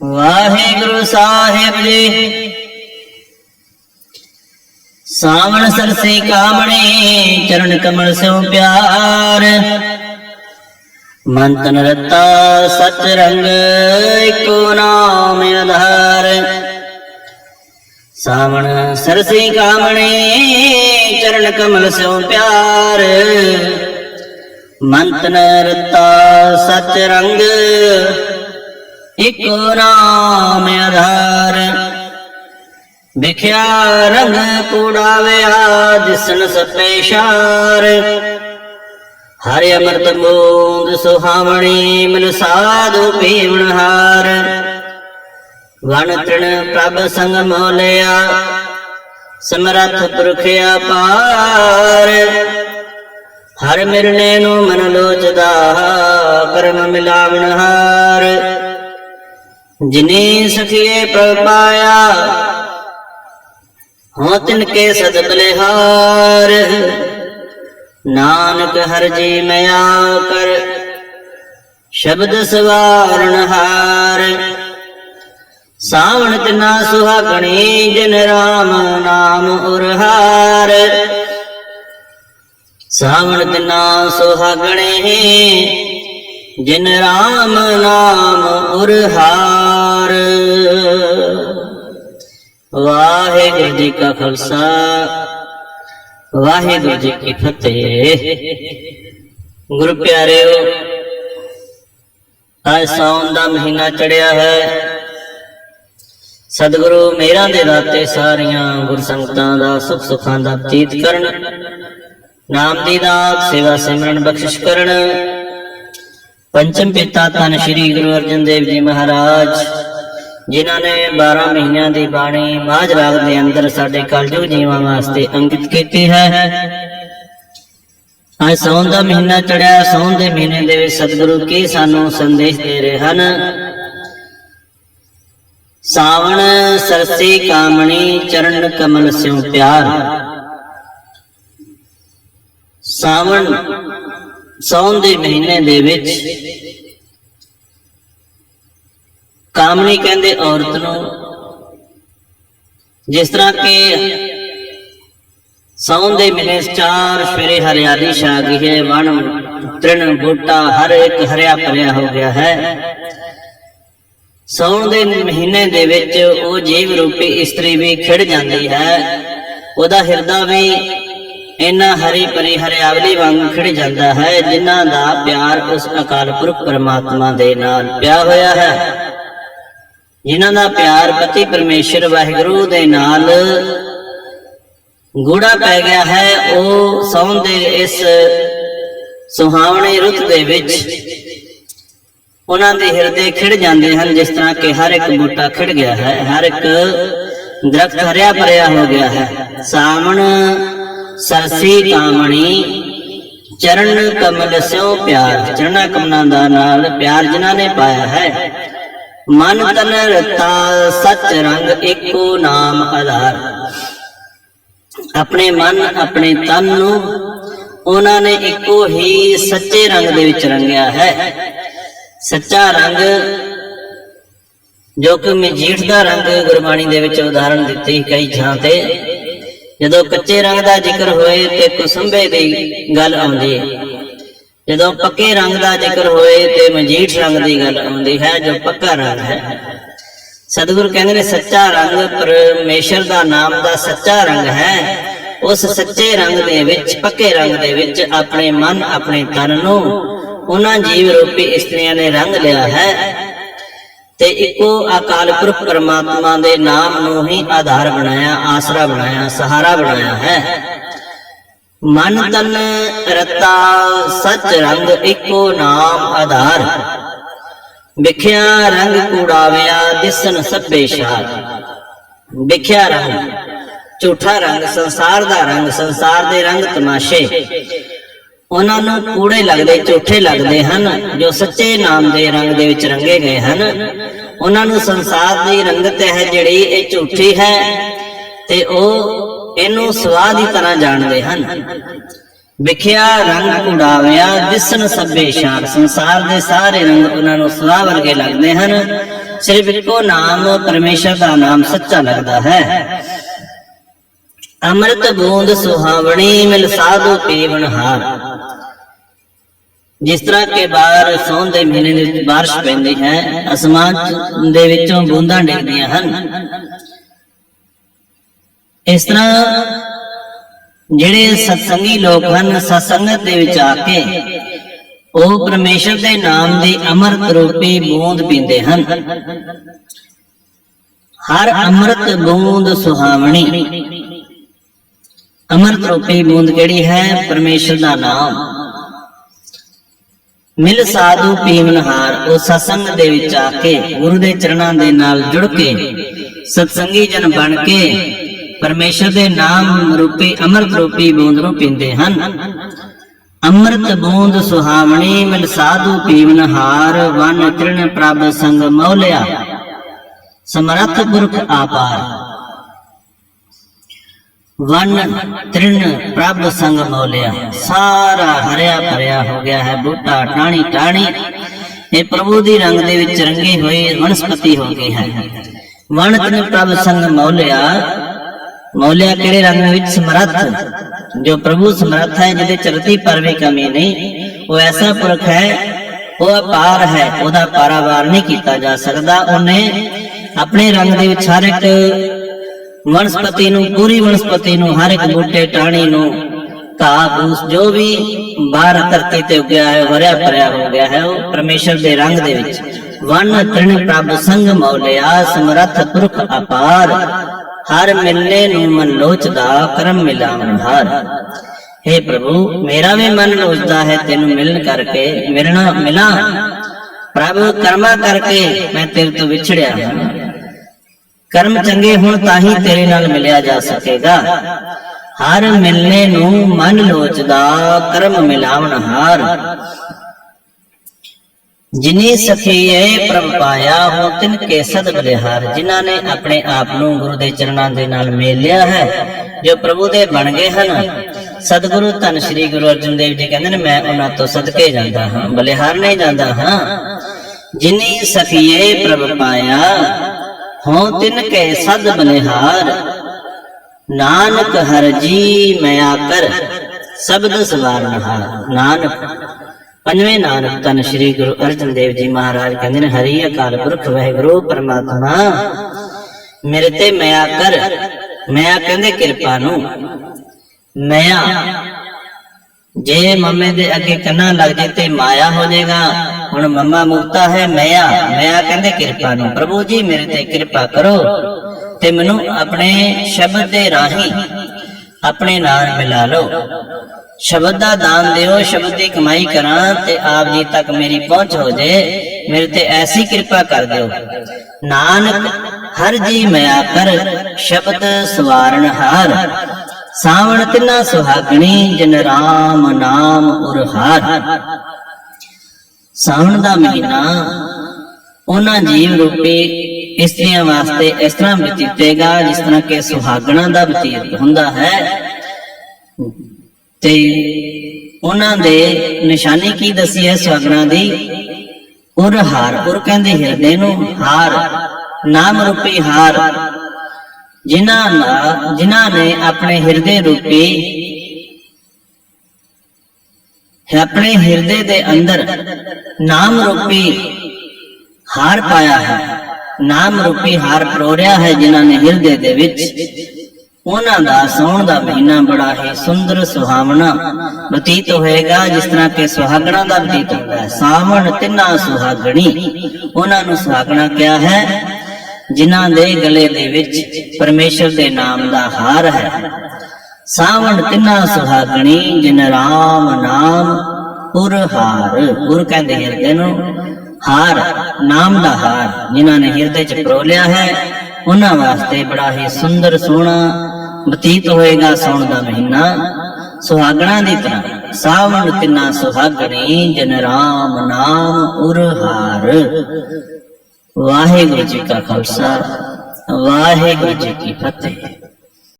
ਵਾਹਿਗੁਰੂ ਸਾਹਿਬ ਜੀ। ਸਾਵਣ ਸਰਸੇ ਕਾਮਣੇ, ਚਰਨ ਕਮਲ ਸਿਉ ਪਿਆਰ। ਮਨ ਤਨ ਰਤਾ ਸਚ ਰੰਗ ਏਕੋ ਨਾਮ ਆਧਾਰ। ਸਾਵਣ ਸਰਸੇ ਕਾਮਣੇ, ਚਰਨ ਕਮਲ ਸਿਉ ਪਿਆਰ। ਮਨ ਤਨ ਰਤਾ ਸਚ ਰੰਗ ਇਕੋ ਨਾਮ ਆਧਾਰ। ਵਿਖਿਆ ਰੰਗ ਕੂੜਾਵਿਆ ਦਿਸਨ ਸਪੇਸ਼ਾਰ ਹਰਿ ਅਮਰਤ ਮੂੰਦ ਸੁਹਾਵਣੀ, ਮਨ ਸਾਧੂ ਪੀਵਣ ਹਾਰ। ਵਣ ਤ੍ਰਿਣ ਪ੍ਰਭ ਸੰਗ ਮੋਲਿਆ, ਸਮਰਥ ਪੁਰਖ ਅਪਾਰ। ਹਰ ਮਿਰਨੇ ਨੂੰ ਮਨ ਲੋਚਦਾ, ਕਰਮ ਮਿਲਾਵਣ ਹਾਰ। ਜਿਨੇ ਸਖੀਏ ਪ੍ਰਭ ਪਾਇਆ, ਹੋ ਤਿਨ ਕੇ ਸਦ ਬਲਿਹਾਰ ਨਾਨਕ ਹਰ ਜੀ ਮਿਆ ਕਰ, ਸ਼ਬਦ ਸਵਾਰਣ ਹਾਰ। ਸਾਵਣ ਤਿਨਾ ਸੁਹਾਗਣੀ ਜਿਨ ਰਾਮ ਨਾਮ ਉਰਹਾਰ ਸਾਵਣ ਤਿਨਾ ਸੁਹਾਗਣੇ ਜਿਨ ਰਾਮ ਨਾਮ ਉਰਹਾਰ ਵਾਹਿਗੁਰੂ ਜੀ ਕਾ ਖਾਲਸਾ, ਵਾਹਿਗੁਰੂ ਜੀ ਕੀ ਫਤਿਹ। ਗੁਰੂ ਪਿਆਰਿਓ, ਅੱਜ ਸੌਣ ਦਾ ਮਹੀਨਾ ਚੜਿਆ ਹੈ। ਸਤਿਗੁਰੂ ਮੇਰਾ ਦੇ ਦਾਤੇ ਸਾਰੀਆਂ ਗੁਰ ਸੰਗਤਾਂ ਦਾ ਸੁਖ ਸੁਖਾਂ ਦਾ ਬਤੀਤ ਕਰਨ, ਨਾਮ ਦੀ ਦਾਤ, ਸੇਵਾ ਸਿਮਰਨ, ਬਖਸ਼ਿਸ਼ ਕਰਨ ਪੰਚਮ ਪਿਤਾ ਧੰਨ ਸ਼੍ਰੀ ਗੁਰੂ ਅਰਜਨ ਦੇਵ ਜੀ ਮਹਾਰਾਜ, ਜਿਨ੍ਹਾਂ ਨੇ 12 ਮਹੀਨਿਆਂ ਦੀ ਬਾਣੀ ਮਾਝ ਰਾਗ ਦੇ ਅੰਦਰ ਸਾਡੇ ਕਲਯੁਗ ਜੀਵਾਂ ਵਾਸਤੇ ਅੰਕਿਤ ਕੀਤੀ ਹੈ। ਅੱਜ ਸੌਣ ਦਾ ਮਹੀਨਾ ਚੜਿਆ ਸੌਣ ਦੇ ਮਹੀਨੇ ਦੇ ਵਿੱਚ ਸਤਿਗੁਰੂ ਕੀ ਸਾਨੂੰ ਸੰਦੇਸ਼ ਦੇ ਰਹੇ ਹਨ? ਸਾਵਣ ਸਰਸੀ ਕਾਮਣੀ, ਚਰਨ ਕਮਲ ਸਿਉ ਪਿਆਰ। ਸਾਵਣ ਸੌਣ ਦੇ ਮਹੀਨੇ ਦੇ ਵਿੱਚ ਕਾਮਣੀ ਕਹਿੰਦੇ ਔਰਤ ਨੂੰ, ਜਿਸ ਤਰ੍ਹਾਂ ਕਿ ਸੌਣ ਦੇ ਮਹੀਨੇ ਚਾਰ ਫੇਰੇ ਹਰਿਆਲੀ ਛਾ ਗਈ ਹੈ, ਵਣ, ਤ੍ਰਿਣ, ਬੂਟਾ, ਹਰ ਇੱਕ ਹਰਿਆ ਭਰਿਆ ਹੋ ਗਿਆ ਹੈ। ਸੌਣ ਦੇ ਮਹੀਨੇ ਦੇ ਵਿੱਚ ਉਹ ਜੀਵ ਰੂਪੀ ਇਸਤਰੀ ਵੀ ਖਿੜ ਜਾਂਦੀ ਹੈ। ਉਹਦਾ ਹਿਰਦਾ ਵੀ ਇਹਨਾਂ ਹਰੀ ਭਰੀ ਹਰਿਆਵਲੀ ਵਾਂਗ ਖਿੜ ਜਾਂਦਾ ਹੈ, ਜਿਨ੍ਹਾਂ ਦਾ ਪਿਆਰ ਉਸ ਅਕਾਲ ਪੁਰਖ ਪਰਮਾਤਮਾ ਦੇ ਨਾਲ ਪਿਆ ਹੋਇਆ ਹੈ। ਜਿਨ੍ਹਾਂ ਦਾ ਪਿਆਰ ਪਤੀ ਪਰਮੇਸ਼ਰ ਵਾਹਿਗੁਰੂ ਦੇ ਨਾਲ ਗੂੜਾ ਪੈ ਗਿਆ ਹੈ, ਉਹ ਸੌਣ ਦੇ ਇਸ ਸੁਹਾਵਣੇ ਰੁੱਤ ਦੇ ਵਿੱਚ ਉਹਨਾਂ ਦੇ ਹਿਰਦੇ ਖਿੜ ਜਾਂਦੇ ਹਨ, ਜਿਸ ਤਰ੍ਹਾਂ ਕਿ ਹਰ ਇੱਕ ਬੂਟਾ ਖਿੜ ਗਿਆ ਹੈ, ਹਰ ਇੱਕ ਦਰਖਤ ਹਰਿਆ ਭਰਿਆ ਹੋ ਗਿਆ ਹੈ। ਸਾਵਣ ਸਰਸੀ ਕਾਮਣੀ ਚਰਨ ਕਮਲ ਸਿਓ ਪਿਆਰ। ਚਰਣਾ ਕਮਲਾਂ ਦਾ ਨਾਲ ਪਿਆਰ ਜਿਨ੍ਹਾਂ ਨੇ ਪਾਇਆ ਹੈ। ਮਨ ਤਨ ਰਤਾ, ਸਚ ਰੰਗ ਇੱਕੋ ਨਾਮ ਆਧਾਰ। ਆਪਣੇ ਮਨ, ਆਪਣੇ ਤਨ ਨੂੰ ਉਹਨਾਂ ਨੇ ਇੱਕੋ ਹੀ ਸੱਚੇ ਰੰਗ ਦੇ ਵਿੱਚ ਰੰਗਿਆ ਹੈ। ਸੱਚਾ ਰੰਗ ਜੋ ਕਿ ਮਜੀਠ ਦਾ ਰੰਗ ਗੁਰਬਾਣੀ ਦੇ ਵਿੱਚ ਉਦਾਹਰਣ ਦਿੱਤੀ ਕਈ ਥਾਂ ਤੇ ਜਦੋਂ ਕੱਚੇ ਰੰਗ ਦਾ ਜ਼ਿਕਰ ਹੋਏ ਤੇ ਕੁਸੰਬੇ ਦੀ ਗੱਲ ਆਉਂਦੀ ਹੈ। ਜਦੋਂ ਪੱਕੇ ਰੰਗ ਦਾ ਜ਼ਿਕਰ ਹੋਏ ਤੇ ਮਜੀਠ ਰੰਗ ਦੀ ਗੱਲ ਆਉਂਦੀ ਹੈ, ਜੋ ਪੱਕਾ ਰੰਗ ਹੈ। ਸਤਿਗੁਰੂ ਕਹਿੰਦੇ ਨੇ, ਸੱਚਾ ਰੰਗ ਪਰਮੇਸ਼ਰ ਦਾ ਨਾਮ ਦਾ ਸੱਚਾ ਰੰਗ ਹੈ। ਉਸ ਸੱਚੇ ਰੰਗ ਦੇ ਵਿੱਚ, ਪੱਕੇ ਰੰਗ ਦੇ ਵਿੱਚ ਆਪਣੇ ਮਨ, ਆਪਣੇ ਤਨ ਨੂੰ, ਉਹਨਾਂ ਜੀਵ ਰੂਪੀ ਇਸਤਰੀਆਂ ਨੇ ਰੰਗ ਲਿਆ ਹੈ। ਤੇ ਇੱਕੋ ਅਕਾਲ ਪੁਰਖ ਪਰਮਾਤਮਾ ਦੇ ਨਾਮ ਨੂੰ ਹੀ ਆਧਾਰ ਬਣਾਇਆ, ਆਸਰਾ ਬਣਾਇਆ, ਸਹਾਰਾ ਬਣਾਇਆ ਹੈ। ਮਨ ਤਨ ਰਤਾ ਸਚ ਰੰਗ ਇੱਕੋ ਨਾਮ ਆਧਾਰ। ਵਿਖਿਆ ਰੰਗ ਕੂੜਾਵਿਆ ਦਿਸਨ ਸਭੇ ਸ਼ਾਦ ਵਿਖਿਆ ਰੰਗ, ਝੂਠਾ ਰੰਗ, ਸੰਸਾਰ ਦਾ ਰੰਗ, ਸੰਸਾਰ ਦੇ ਰੰਗ ਤਮਾਸ਼ੇ। ਉਹਨਾਂ ਨੂੰ ਕੂੜੇ ਲੱਗਦੇ, ਝੂਠੇ ਲੱਗਦੇ ਹਨ, ਜੋ ਸੱਚੇ ਨਾਮ ਦੇ ਰੰਗ ਦੇ ਵਿੱਚ ਰੰਗੇ ਗਏ ਹਨ। ਉਹਨਾਂ ਨੂੰ ਸੰਸਾਰ ਦੀ ਰੰਗਤ ਹੈ ਜਿਹੜੀ ਇਹ ਝੂਠੀ ਹੈ ਤੇ ਉਹ ਇਹਨੂੰ ਸਵਾਦ ਦੀ ਤਰ੍ਹਾਂ ਜਾਣਦੇ ਹਨ। ਵਿਖਿਆ ਰੰਗ ਉਡਾਵਿਆ ਦਿਸਣ ਸਭੇ ਸ਼ਾਰ ਸੰਸਾਰ ਦੇ ਸਾਰੇ ਰੰਗ ਉਹਨਾਂ ਨੂੰ ਸਵਾ ਵਰਗੇ ਲੱਗਦੇ ਹਨ। ਸਿਰਫ ਇੱਕੋ ਨਾਮ, ਪਰਮੇਸ਼ਰ ਦਾ ਨਾਮ ਸੱਚਾ ਲੱਗਦਾ ਹੈ। ਅੰਮ੍ਰਿਤ ਬੂੰਦ ਸੁਹਾਵਣੀ, ਮਿਲ ਸਾਧੂ ਪੀਵਨ ਹਾਰ। ਜਿਸ ਤਰ੍ਹਾਂ ਕਿ ਬਾਹਰ ਸੌਣ ਦੇ ਮਹੀਨੇ ਦੇ ਵਿੱਚ ਬਾਰਿਸ਼ ਪੈਂਦੀ ਹੈ, ਅਸਮਾਨ ਦੇ ਵਿੱਚੋਂ ਬੂੰਦਾਂ ਡਿੱਗਦੀਆਂ ਹਨ। ਇਸ ਤਰ੍ਹਾਂ ਜਿਹੜੇ ਸਤਸੰਗੀ ਲੋਕ ਹਨ, ਸਤਸੰਗਤ ਦੇ ਵਿੱਚ ਆ ਕੇ ਉਹ ਪਰਮੇਸ਼ਰ ਦੇ ਨਾਮ ਦੀ ਅੰਮ੍ਰਿਤ ਰੂਪੀ ਬੂੰਦ ਪੀਂਦੇ ਹਨ। ਹਰ ਅੰਮ੍ਰਿਤ ਬੂੰਦ ਸੁਹਾਵਣੀ। ਅੰਮ੍ਰਿਤ ਰੂਪੀ ਬੂੰਦ ਕਿਹੜੀ ਹੈ? ਪਰਮੇਸ਼ਰ ਦਾ ਨਾਮ। ਮਿਲ ਸਾਧੂ ਪੀਵਨਹਾਰ ਉਹ ਸਤਸੰਗ ਦੇ ਵਿੱਚ ਆ ਕੇ ਗੁਰੂ ਦੇ ਚਰਨਾਂ ਦੇ ਨਾਲ ਜੁੜ ਕੇ ਸਤਸੰਗੀ ਜਨ ਬਣ ਕੇ ਪਰਮੇਸ਼ਰ ਦੇ ਨਾਮ ਰੂਪੀ, ਅੰਮ੍ਰਿਤ ਰੂਪੀ ਬੂੰਦ ਨੂੰ ਪੀਂਦੇ ਹਨ। ਅੰਮ੍ਰਿਤ ਬੂੰਦ ਸੁਹਾਵਣੀ, ਮਿਲ ਸਾਧੂ ਪੀਵਨਹਾਰ ਵਨ ਤ੍ਰਿਣ ਪ੍ਰਭ ਸੰਗ ਮੌਲਿਆ। ਸਮਰੱਥ ਪੁਰਖ ਆਪਾਰ। ਵਨ ਤ੍ਰਿਣ ਪ੍ਰਭ ਸੰਗ ਮੌਲਿਆ। ਸਾਰਾ ਹਰਿਆ ਭਰਿਆ ਹੋ ਗਿਆ ਹੈ ਬੂਟਾ, ਟਾਣੀ ਟਾਣੀ। ਇਹ ਪ੍ਰਭੂ ਦੀ ਰੰਗ ਦੇ ਵਿੱਚ ਰੰਗੇ ਹੋਏ ਵਨਸਪਤੀ ਹੋ ਗਈ ਹੈ ਵਨ ਤ੍ਰਿਣ ਪ੍ਰਭ ਸੰਗ ਮੌਲਿਆ। ਮੌਲਿਆ ਕਿਹੜੇ ਰੰਗ ਵਿੱਚ? ਸਮਰੱਥ। ਜੋ ਪ੍ਰਭੂ ਸਮਰੱਥ ਹੈ, ਜਿਹਦੇ ਚਰਤੀ ਪਰ ਵੀ ਕਮੀ ਨਹੀਂ, ਉਹ ਐਸਾ ਪੁਰਖ ਹੈ, ਉਹ ਅਪਾਰ ਹੈ, ਉਹਦਾ ਪਾਰਾਵਾਰ ਨਹੀਂ ਕੀਤਾ ਜਾ ਸਕਦਾ। ਉਹਨੇ ਆਪਣੇ ਰੰਗ ਦੇ ਵਿੱਚ ਹਰ ਇੱਕ ਵਨਸਪਤੀ ਨੂੰ, ਪੂਰੀ ਵਨਸਪਤੀ ਨੂੰ, ਹਰ ਇੱਕ ਬੂਟੇ ਟਾਣੀ ਨੂੰ, ਘਾਹ ਫੂਸ ਜੋ ਵੀ ਬਾਹਰ ਧਰਤੀ ਤੇ ਉੱਗਿਆ ਹੈ ਵਰਿਆ ਭਰਿਆ ਹੋ ਗਿਆ ਹੈ, ਉਹ ਪਰਮੇਸ਼ਰ ਦੇ ਰੰਗ ਦੇ ਵਿੱਚ। ਵਨ ਤ੍ਰਿਣ ਪ੍ਰਭ ਸੰਗ ਮੌਲਿਆ ਸਮਰੱਥ ਪੁਰਖ ਅਪਾਰ। ਹਰ ਮਿਲਨੇ ਨੂੰ ਮਨ ਲੋਚਦਾ, ਕਰਮ ਮਿਲਾਵਣ ਹਾਰ। हे ਪ੍ਰਭੂ, ਮੇਰਾ ਵੀ ਮਨ ਲੋਚਦਾ ਹੈ, ਤੈਨੂੰ ਮਿਲਣ ਕਰਕੇ, ਮਿਲਣਾ, ਮਿਲਾਂ। ਪ੍ਰਭ, ਕਰਮਾ ਕਰਕੇ ਮੈਂ ਤੇਰੇ ਤੋਂ ਵਿਛੜਿਆ ਹਾਂ। ਕਰਮ ਚੰਗੇ ਹੋਣ ਤਾਂ ਹੀ ਤੇਰੇ ਨਾਲ ਮਿਲਿਆ ਜਾ ਸਕੇਗਾ। ਹਰ ਮਿਲਨੇ ਨੂੰ ਮਨ ਲੋਚਦਾ, ਕਰਮ ਮਿਲਾਵਣ ਹਾਰ। ਜਿਨੀ ਸਖੀਏ ਪ੍ਰਭ ਪਾਇਆ ਹੋ ਤਿਨ ਕੇ ਸਦ ਬਲਿਹਾਰ ਜਿਨ੍ਹਾਂ ਨੇ ਆਪਣੇ ਆਪ ਨੂੰ ਗੁਰੂ ਦੇ ਚਰਨਾਂ ਦੇ ਨਾਲ ਮੇਲਿਆ ਹੈ, ਜੋ ਪ੍ਰਭੂ ਦੇ ਬਣ ਗਏ ਹਨ। ਸਤਿਗੁਰੂ ਧੰਨ ਸ਼੍ਰੀ ਗੁਰੂ ਅਰਜਨ ਦੇਵ ਜੀ ਕਹਿੰਦੇ ਨੇ, ਮੈਂ ਉਹਨਾਂ ਤੋਂ ਸਦਕੇ ਜਾਂਦਾ ਹਾਂ, ਬਲਿਹਾਰ ਨਹੀਂ ਜਾਂਦਾ ਹਾਂ। ਜਿਨੀ ਸਖੀਏ ਪ੍ਰਭ ਪਾਇਆ ਹੋ ਤਿਨ ਕੇ ਸਦ ਬਲਿਹਾਰ ਨਾਨਕ ਹਰ ਜੀ ਮਿਆ ਕਰ, ਸ਼ਬਦ ਸਵਾਰਨ ਨਾਨਕ, ਪੰਜਵੇਂ ਨਾਨਕ ਤਨ ਸ੍ਰੀ ਗੁਰੂ ਅਰਜਨ ਦੇਵ ਜੀ ਮਹਾਰਾਜ ਕਹਿੰਦੇ ਨੇ, ਹਰੀ ਅਕਾਲ ਪੁਰਖ, ਵਾਹਿਗੁਰੂ, ਪਰਮਾਤਮਾ, ਮੇਰੇ ਤੇ ਮਿਆ ਕਰ। ਮਿਆ ਕਹਿੰਦੇ ਕਿਰਪਾ ਨੂੰ। ਮਿਆ ਜੇ ਮੰਮੇ ਦੇ ਅੱਗੇ ਕੰਨਾ ਲੱਗ ਜੇ ਤੇ ਮਾਇਆ ਹੋ ਜਾਏਗਾ ਹੁਣ ਮੰਮਾ ਮੁਕਤਾ ਹੈ ਮਿਆ ਮਿਆ ਕਹਿੰਦੇ ਕਿਰਪਾ ਨੂੰ। ਪ੍ਰਭੂ ਜੀ, ਮੇਰੇ ਤੇ ਕਿਰਪਾ ਕਰੋ। ਤੇ ਮੈਨੂੰ ਆਪਣੇ ਸ਼ਬਦ ਦੇ ਰਾਹੀਂ ਆਪਣੇ ਨਾਲ ਮਿਲਾ ਲਓ। ਸ਼ਬਦ ਦਾ ਦਾਨ ਦਿਓ, ਸ਼ਬਦ ਦੀ ਕਮਾਈ ਕਰਾਂ ਤੇ ਆਪ ਜੀ ਤੱਕ ਮੇਰੀ ਪਹੁੰਚ ਹੋ ਜੇ। ਮੇਰੇ ਤੇ ਐਸੀ ਕਿਰਪਾ ਕਰ ਦਿਓ। ਨਾਨਕ, ਹਰ ਜੀ ਮਿਆ ਕਰ, ਸ਼ਬਦ ਸਵਾਰਨ ਹਾਰ। ਸਾਵਣ ਤਿੰਨਾ ਸੁਹਾਗਣੀ, ਜਨ ਰਾਮ ਨਾਮ ਉਰਹਾਰ। ਸਾਵਣ ਦਾ ਮਹੀਨਾ। ਉਹਨਾਂ ਜੀਵ ਰੂਪੀ ਇਸਤਰੀਆਂ ਵਾਸਤੇ ਇਸ ਤਰ੍ਹਾਂ ਬਤੀਤੇਗਾ ਜਿਸ ਤਰ੍ਹਾਂ ਕਿ ਸੁਹਾਗਣਾ ਦਾ ਬਤੀਤ ਹੁੰਦਾ ਹੈ। ਤੇ ਉਹਨਾਂ ਦੇ ਨਿਸ਼ਾਨੀ ਕੀ ਦੱਸੀ ਹੈ ਸੁਹਾਗਣਾ ਦੀ? ਉਰ ਹਾਰ, ਉਰ ਕਹਿੰਦੇ ਹਿਰਦੇ ਨੂੰ ਹਾਰ, ਨਾਮ ਰੂਪੀ ਹਾਰ। ਜਿਨ੍ਹਾਂ ਨਾ ਜਿਨ੍ਹਾਂ ਨੇ ਆਪਣੇ ਹਿਰਦੇ ਰੂਪੀ ਆਪਣੇ ਹਿਰਦੇ ਦੇ ਅੰਦਰ ਨਾਮ ਰੂਪੀ ਹਾਰ ਪਾਇਆ ਹੈ। ਨਾਮ ਰੂਪੀ ਹਾਰ ਪਰੋੜਿਆ ਹੈ ਜਿਨ੍ਹਾਂ ਨੇ ਹਿਰਦੇ ਦੇ ਵਿੱਚ ਉਹਨਾਂ ਦਾ ਸੌਣ ਦਾ ਮਹੀਨਾ ਬੜਾ ਹੀ ਸੁੰਦਰ ਸੁਹਾਵਣਾ ਬਤੀਤ ਹੋਏਗਾ, ਜਿਸ ਤਰ੍ਹਾਂ ਕਿ ਸੁਹਾਗਣਾ ਦਾ ਬਤੀਤ ਹੁੰਦਾ ਹੈ। ਸਾਵਣ ਤਿੰਨਾ ਸੁਹਾਗਣੀ ਉਹਨਾਂ ਨੂੰ ਸੁਹਾਗਣਾ ਕਿਹਾ ਹੈ, ਜਿਨ੍ਹਾਂ ਦੇ ਗਲੇ ਦੇ ਵਿੱਚ ਪਰਮੇਸ਼ਰ ਦੇ ਨਾਮ ਦਾ ਹਾਰ ਹੈ। ਸਾਵਣ ਤਿੰਨਾ ਸੁਹਾਗਣੀ, ਜਿਨ ਰਾਮ ਨਾਮ ਪੁਰ ਹਾਰ। ਪੁਰ ਕਹਿੰਦੇ ਹਿਰਦੇ ਨੂੰ ਹਾਰ, ਨਾਮ ਦਾ ਹਾਰ, ਜਿਨ੍ਹਾਂ ਨੇ ਹਿਰਦੇ ਚ ਪਰੋਲਿਆ ਹੈ, ਉਹਨਾਂ ਵਾਸਤੇ ਬੜਾ ਹੀ ਸੁੰਦਰ ਸੋਹਣਾ ਬਤੀਤ ਹੋਏਗਾ ਸੌਣ ਦਾ ਮਹੀਨਾ। ਸੁਹਾਗਣਾ ਦੀ ਤਰ੍ਹਾਂ ਸਾਵਣ ਤਿੰਨਾ ਸੁਹਾਗਣੀ, ਜਨ ਰਾਮ ਨਾਮ ਉਰ ਹਾਰ। ਵਾਹਿਗੁਰੂ ਜੀ ਕਾ ਖਾਲਸਾ, ਵਾਹਿਗੁਰੂ ਜੀ ਕੀ ਫਤਿਹ।